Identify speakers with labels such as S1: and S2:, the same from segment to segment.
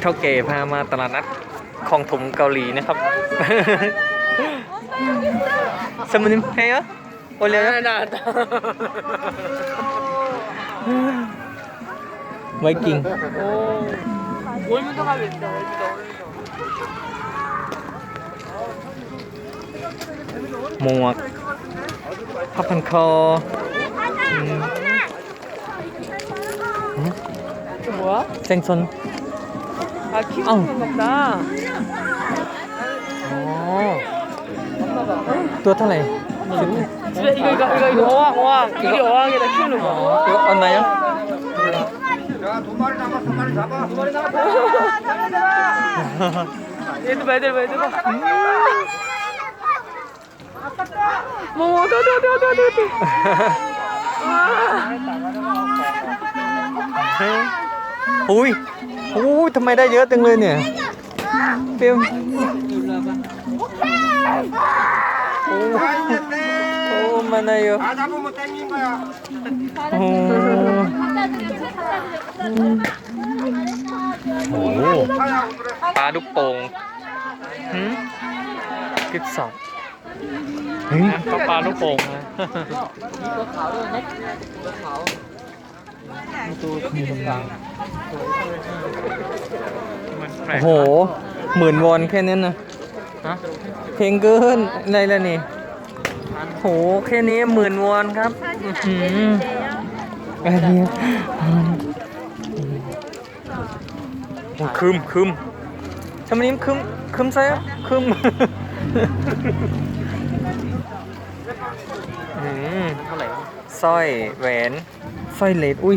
S1: เท่าเก๋พามาตลาดนัดคลองถมเกาหลีนะครับสมุนไพรโอเลี้ยนะไวกิ้ง
S2: มันต้งมาเป็น
S1: หมวกผ้าพันคอเซ็งซน
S2: 아 키우는 건가 보다.
S1: 어. 또 탈래.
S2: 집에 이거 이거 이거 이거 어항 어항 우리 어항에다 키우는 거.
S1: 이거
S3: 왔나요? 두 마리 잡아 두 마리 잡아 두 마리 잡아
S2: 얘들 봐 얘들 봐 얘들 봐. 뭐 어디 어디 어디 어디 오이. โอ้
S1: ทำไมได้เยอะจังเลยเนี่ยฟิวโอ้โอ้มันได้เยู่โอ้ปลาดุกโป่งหืมกิบสองเขาปลาลูกโป่งนะ
S4: ตัวขาวด้วยนะตัวขาวตัวขาว
S1: โอ้โหหมื่นวอนแค่นั้นนะเพลงเกินอะไรล่ะนี่โหแค่นี้หมื่นวอนครับอื้อหืออะไรเนี่ยโอ้คึมคึมทำไมนี้คึมคึมใส่คึมอืมเท่าไหร่สร้อยแหวนสร้อยเลดอุ้ย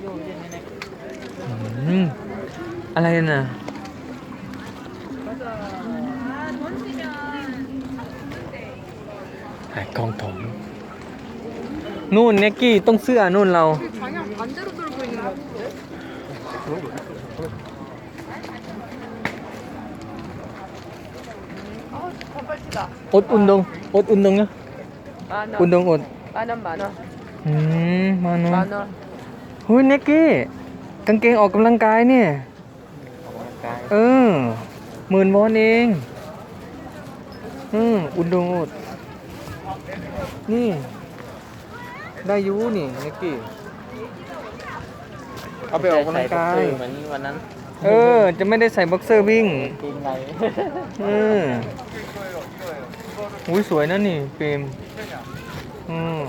S1: ออร์อยู่อืมอะไรน่ะไอ้กองถมนู่นเนกกี้ต้องเสื้อนู่นเรา
S2: 방향 반대로 돌고 있는 거 같은데? 아 반팔티다
S1: อดอุ่นดงอดอุ่นดงนะ
S2: 만원
S1: อุ่นดงอด
S2: 만원 만원
S1: อืมมาเนาะ
S2: 만원
S1: เฮ้ยเนกกี้ กางเกงออกกำลังกายเนี่ย เออหมื่นวอนเอง อืมอุ่นดงอดนี่ ได้อยูนี่เนกกี้ เอาไปออกกำลังกาย
S4: เหมือนวันนั้น
S1: เออ จะไม่ได้ใส่บ็อกเซอร์วิ่ง
S4: กินไง
S1: เอออุ้ยสวยนะนี่เฟรมอืม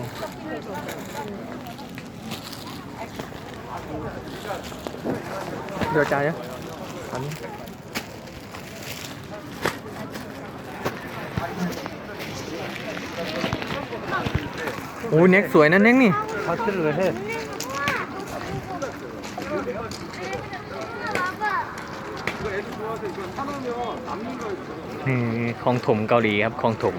S1: เดือดใจ่ายนะอันนี้โอ้เน็กสวยนะเน็กนี่
S4: เขาเลยเฮ้
S1: นี่ของถมเกาหลีครับของถม